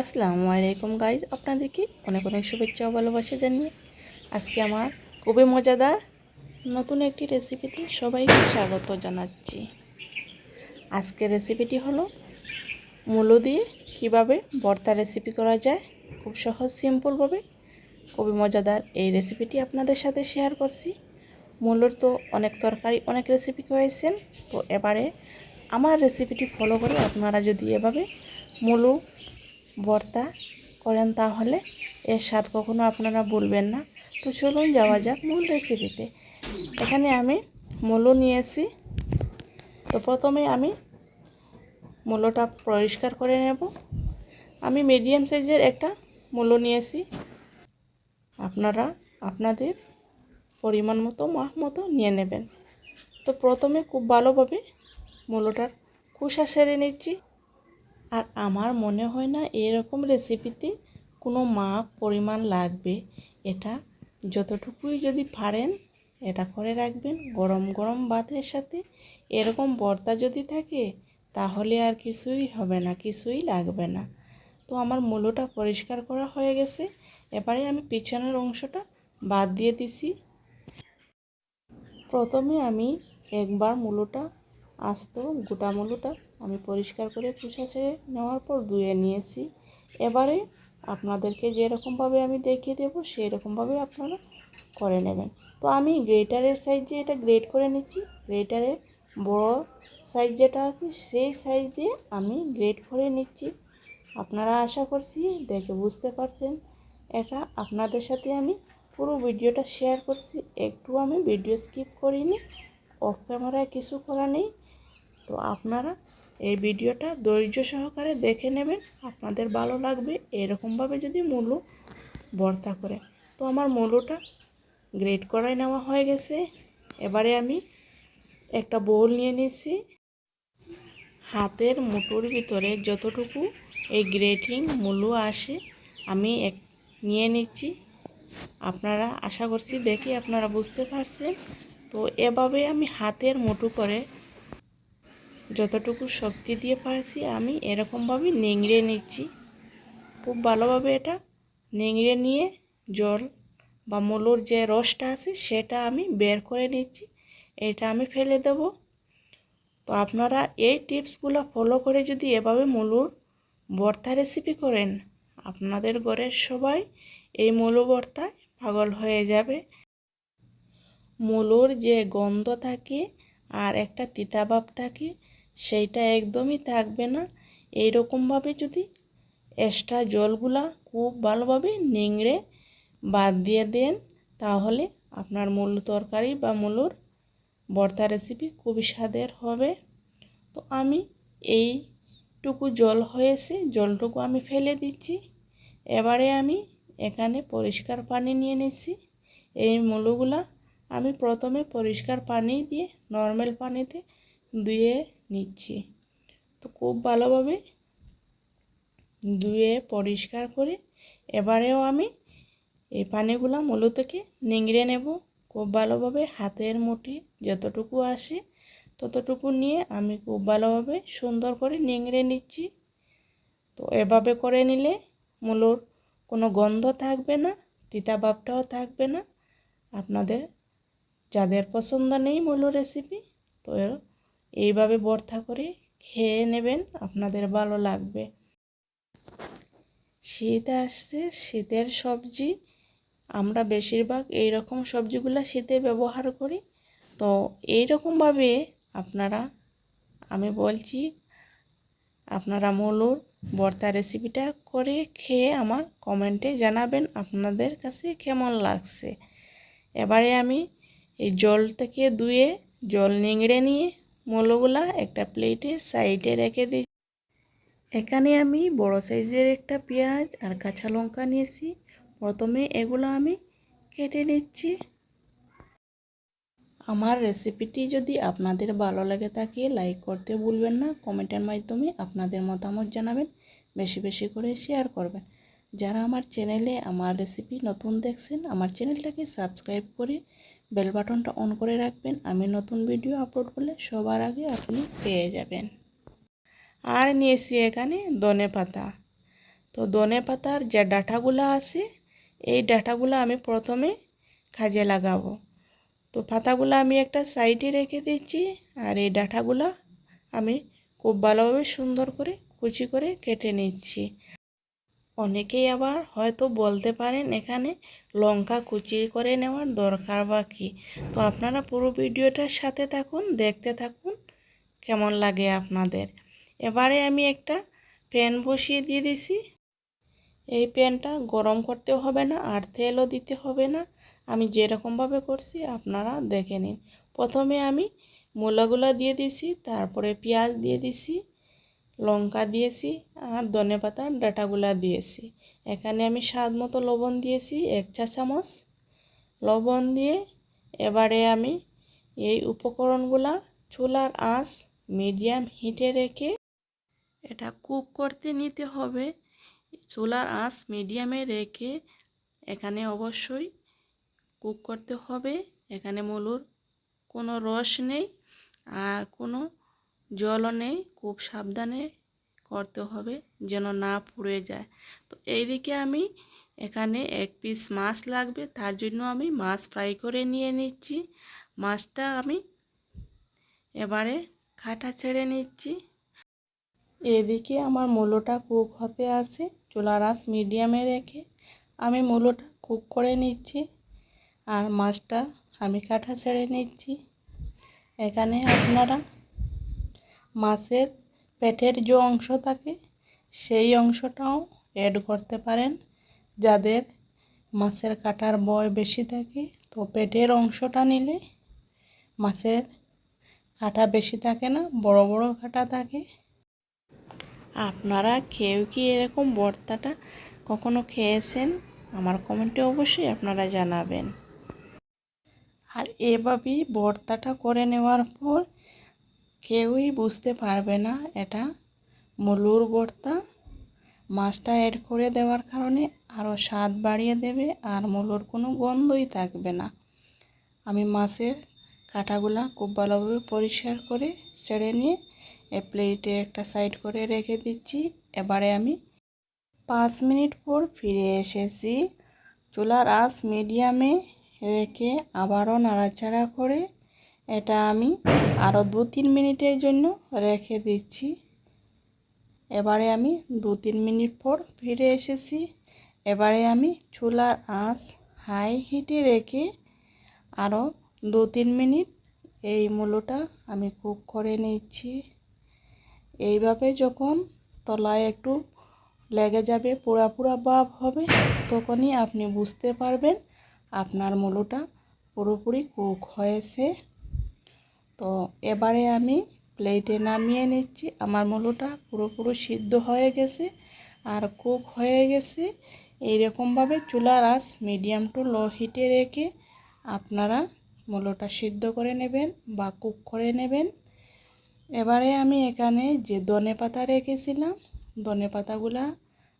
আসসালামু আলাইকুম গাইজ আপনাদেরকে অনেক অনেক শুভেচ্ছা ও ভালোবাসা জানিয়ে আজকে আমার খুবই মজাদার নতুন একটি রেসিপিতে সবাইকে স্বাগত জানাচ্ছি। আজকে রেসিপিটি হলো মূলো দিয়ে কীভাবে ভর্তা রেসিপি করা যায়, খুব সহজ সিম্পলভাবে খুবই মজাদার এই রেসিপিটি আপনাদের সাথে শেয়ার করছি। মূলোর তো অনেক তরকারি, অনেক রেসিপি হয়েছেন তো এবারে আমার রেসিপিটি ফলো করে আপনারা যদি এভাবে মূলো ভর্তা করেন তাহলে এর স্বাদ কখনো আপনারা বলবেন না। তো চলুন যাওয়া যাক মূল রেসিপিতে এখানে আমি মূলো নিয়েছি। তো প্রথমে আমি মূলোটা পরিষ্কার করে নেব। আমি মিডিয়াম সাইজের একটা মূলো নিয়েছি। আপনারা আপনাদের পরিমাণ মতো মাহ মতো নিয়ে নেবেন। তো প্রথমে খুব ভালোভাবে মূলোটার কুসা সেরে নিচ্ছি। আর আমার মনে হয় না এরকম রেসিপিতে কোনো মাপ, পরিমাণ লাগবে। এটা যতটুকুই যদি পারেন, এটা করে রাখবেন। গরম গরম ভাতের সাথে এরকম বর্তা যদি থাকে, তাহলে আর কিছুই হবে না, কিছুই লাগবে না। তো আমার মূলোটা পরিষ্কার করা হয়ে গেছে। এবারে আমি পিছনের অংশটা বাদ দিয়ে দিছি। প্রথমে আমি একবার মূলোটা, আস্ত গোটা মূলোটা আমি পরিষ্কার করে কুচা ছেড়ে নেওয়ার পর ধুয়ে নিয়েছি। এবারে আপনাদেরকে যেরকমভাবে আমি দেখিয়ে দেবো সেই রকমভাবে আপনারা করে নেবেন। তো আমি গ্রেটারের সাইজ সাইজে এটা গ্রেট করে নিচ্ছি। গ্রেটারের বড় সাইজ যেটা আছে, সেই সাইজ দিয়ে আমি গ্রেট করে নিচ্ছি। আপনারা আশা করছি দেখে বুঝতে পারছেন। এটা আপনাদের সাথে আমি পুরো ভিডিওটা শেয়ার করছি। একটু আমি ভিডিও স্কিপ করিনি, অফ ক্যামেরায় কিছু করা নেই। তো আপনারা এই ভিডিওটা ধৈর্য সহকারে দেখে নেবেন, আপনাদের ভালো লাগবে এরকমভাবে যদি মূলো ভর্তা করে। তো আমার মূলোটা গ্রেট করাই নেওয়া হয়ে গেছে। এবারে আমি একটা বোল নিয়ে নিচ্ছি। হাতের মুঠোর ভিতরে যতটুকু এই গ্রেটিং মূলো আসে, আমি এক নিয়ে নিচ্ছি। আপনারা আশা করছি দেখে আপনারা বুঝতে পারছেন। তো এভাবে আমি হাতের মুঠো করে যতটুকু শক্তি দিয়ে পারছি আমি এরকমভাবে নেংড়ে নিচ্ছি। খুব ভালোভাবে এটা নেংড়ে নিয়ে জল বা মূলোর যে রসটা আছে সেটা আমি বের করে নিচ্ছি। এটা আমি ফেলে দেব। তো আপনারা এই টিপসগুলো ফলো করে যদি এভাবে মূলোর ভর্তা রেসিপি করেন, আপনাদের ঘরের সবাই এই মূলো ভর্তায় পাগল হয়ে যাবে। মূলোর যে গন্ধ থাকে আর একটা তিতাভাব থাকে সেইটা একদমই থাকবে না। এই এইরকমভাবে যদি এক্সট্রা জলগুলা খুব ভালোভাবে নিংড়ে বাদ দিয়ে দেন, তাহলে আপনার মূল তরকারি বা মূলর ভর্তা রেসিপি খুবই স্বাদের হবে। তো আমি এইটুকু জল হয়েছে, জলটুকু আমি ফেলে দিচ্ছি। এবারে আমি এখানে পরিষ্কার পানি নিয়ে নিচ্ছি। এই মূলগুলা আমি প্রথমে পরিষ্কার পানি দিয়ে নর্মাল পানিতে ধুয়ে নিচ্ছি। তো খুব ভালোভাবে ধুয়ে পরিষ্কার করে এবারেও আমি এই পানিগুলো মূল থেকে নিংড়ে নেব। খুব ভালোভাবে হাতের মুঠি যতটুকু আসে ততটুকু নিয়ে আমি খুব ভালোভাবে সুন্দর করে নিংড়ে নিচ্ছি। তো এভাবে করে নিলে মূলর কোনো গন্ধ থাকবে না, তিতা ভাবটাও থাকবে না। আপনাদের, যাদের পছন্দ নেই মূল রেসিপি তো এইভাবে ভর্তা করে খেয়ে নেবেন, আপনাদের ভালো লাগবে। শীত আসছে, শীতের সবজি, আমরা বেশিরভাগ এই রকম সবজিগুলো শীতে ব্যবহার করি। তো এই রকমভাবে আপনারা, আমি বলছি, আপনারা মূলুর ভর্তা রেসিপিটা করে খেয়ে আমার কমেন্টে জানাবেন আপনাদের কাছে কেমন লাগছে। এবারে আমি এই জল থেকে ধুয়ে জল নিংড়ে নিয়ে মূলগুলা একটা প্লেটে সাইডে রেখে দিই। এখানে আমি বড় সাইজের একটা পেঁয়াজ আর কাঁচা লঙ্কা নিয়েছি। প্রথমে এগুলো আমি কেটে নিচ্ছি। আমার রেসিপিটি যদি আপনাদের ভালো লাগে থাকে, লাইক করতে ভুলবেন না। কমেন্টের মাধ্যমে আপনাদের মতামত জানাবেন। বেশি বেশি করে শেয়ার করবেন। যারা আমার চ্যানেলে আমার রেসিপি নতুন দেখছেন, আমার চ্যানেলটাকে সাবস্ক্রাইব করে বেল বাটনটা অন করে রাখবেন। আমি নতুন ভিডিও আপলোড করলে সবার আগে আপনি পেয়ে যাবেন। আর নিয়েছি এখানে ধনে পাতা। তো ধনে পাতার যে ডাঁটাগুলো আছে, এই ডাঁটাগুলো আমি প্রথমে কাজে লাগাবো। তো পাতাগুলো আমি একটা সাইডে রেখে দিচ্ছি আর এই ডাঁটাগুলো আমি খুব ভালোভাবে সুন্দর করে কুচি করে কেটে নিচ্ছি। অনেকেই আবার হয়তো বলতে পারেন এখানে লঙ্কা কুচি করে নেওয়ার দরকার বা কী। তো আপনারা পুরো ভিডিওটার সাথে থাকুন, দেখতে থাকুন, কেমন লাগে আপনাদের। এবারে আমি একটা প্যান বসিয়ে দিয়ে দিছি। এই প্যানটা গরম করতেও হবে না, আর তেলও দিতে হবে না। আমি যেরকমভাবে করছি আপনারা দেখে নিন। প্রথমে আমি মূলাগুলো দিয়ে দিছি, তারপরে পেঁয়াজ দিয়ে দিছি। লঙ্কা দিয়েছি আর ধনে পাতার ডাটাগুলা দিয়েছি। এখানে আমি স্বাদ মতো লবণ দিয়েছি, এক চা চামচ। লবণ দিয়ে এবারে আমি এই উপকরণগুলা চুলার আঁচ মিডিয়াম হিটে রেখে এটা কুক করতে নিতে হবে। চুলার আঁচ মিডিয়ামে রেখে এখানে অবশ্যই কুক করতে হবে। এখানে মূলুর কোনো রস নেই আর কোনো জলও নেই খুব সাবধানে করতে হবে যেন না পুড়ে যায়। তো এইদিকে আমি এখানে এক পিস মাছ লাগবে, তার জন্য আমি মাছ ফ্রাই করে নিয়ে নিচ্ছি। মাছটা আমি এবারে কাটা ছেড়ে নিচ্ছি। এদিকে আমার মূলোটা কুক হতে আছে, চুলার আঁচ মিডিয়ামে রেখে আমি মূলোটা কুক করে নিচ্ছি। আর মাছটা আমি কাটা ছেড়ে নিচ্ছি। এখানে আপনারা মাছের পেটের যে অংশ থাকে, সেই অংশটাও অ্যাড করতে পারেন। যাদের মাছের কাটার বয় বেশি থাকে, তো পেটের অংশটা নিলে মাছের কাটা বেশি থাকে না, বড় বড় কাটা থাকে। আপনারা কেউ কি এরকম ভর্তাটা কখনো খেয়েছেন? আমার কমেন্টে অবশ্যই আপনারা জানাবেন। আর এভাবেই ভর্তাটা করে নেওয়ার পর কেউই বুঝতে পারবে না এটা। মুলুর ভর্তা মাছটা অ্যাড করে দেওয়ার কারণে আরও স্বাদ বাড়িয়ে দেবে আর মুলোর কোনো গন্ধই থাকবে না। আমি মাছের কাঁটাগুলা খুব ভালোভাবে পরিষ্কার করে ছেড়ে নিয়ে এ প্লেটে একটা সাইড করে রেখে দিচ্ছি। এবারে আমি পাঁচ মিনিট পর ফিরে এসেছি। চুলার আঁচ মিডিয়ামে রেখে আবারও নাড়াচাড়া করে এটা আমি আরও দু তিন মিনিটের জন্য রেখে দিচ্ছি। এবারে আমি দু তিন মিনিট পর ফিরে এসেছি। এবারে আমি চুলার আঁচ হাই হিটে রেখে আরও দু তিন মিনিট এই মূলোটা আমি কুক করে নিচ্ছি। এইভাবে যখন তলায় একটু লেগে যাবে পোড়া পোড়া ভাব হবে, তখনই আপনি বুঝতে পারবেন আপনার মূলোটা পুরোপুরি কুক হয়েছে। তো এবারে আমি প্লেটে নামিয়ে নিচ্ছি। আমার মূলোটা পুরোপুরি সিদ্ধ হয়ে গেছে আর কুক হয়ে গেছে। এইরকমভাবে চুলার আঁচ মিডিয়াম টু লো হিটে রেখে আপনারা মূলোটা সিদ্ধ করে নেবেন বা কুক করে নেবেন। এবারে আমি এখানে যে ধনে পাতা রেখেছিলাম, ধনে পাতাগুলা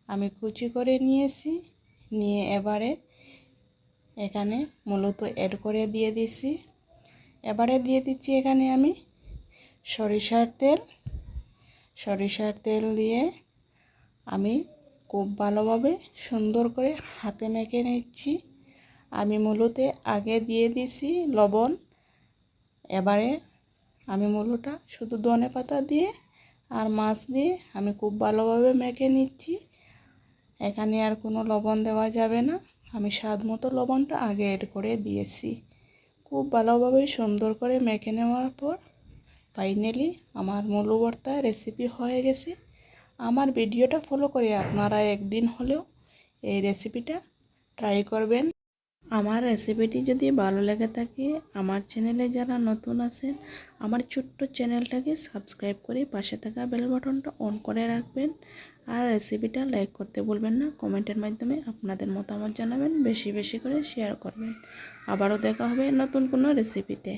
আমি কুচি করে নিয়েছি। নিয়ে এবারে এখানে মূলত অ্যাড করে দিয়ে দিছি। এবারে দিয়ে দিচ্ছি এখানে আমি সরিষার তেল। সরিষার তেল দিয়ে আমি খুব ভালোভাবে সুন্দর করে হাতে মেখে নিচ্ছি। আমি মূলত আগে দিয়ে দিছি লবণ। এবারে আমি মূলোটা শুধু ধনে পাতা দিয়ে আর মাছ দিয়ে আমি খুব ভালোভাবে মেখে নিচ্ছি। এখানে আর কোনো লবণ দেওয়া যাবে না। আমি স্বাদ মতো লবণটা আগে এড করে দিয়েছি। খুব ভালোভাবে সুন্দর করে মেখে নেওয়ার পর ফাইনালি আমার মূলো ভর্তা রেসিপি হয়ে গেছে। আমার ভিডিওটা ফলো করে আপনারা একদিন হলেও এই রেসিপিটা ট্রাই করবেন। আমার রেসিপিটি যদি ভালো লেগে থাকে, আমার চ্যানেলে যারা নতুন আছেন, আমার ছোট্ট চ্যানেলটাকে সাবস্ক্রাইব করে পাশে থাকা বেল বাটনটা অন করে রাখবেন। আর রেসিপিটা লাইক করতে বলবেন না কমেন্টের মাধ্যমে আপনাদের মতামত জানাবেন, বেশি বেশি করে শেয়ার করবেন। আবারও দেখা হবে নতুন কোনো রেসিপিতে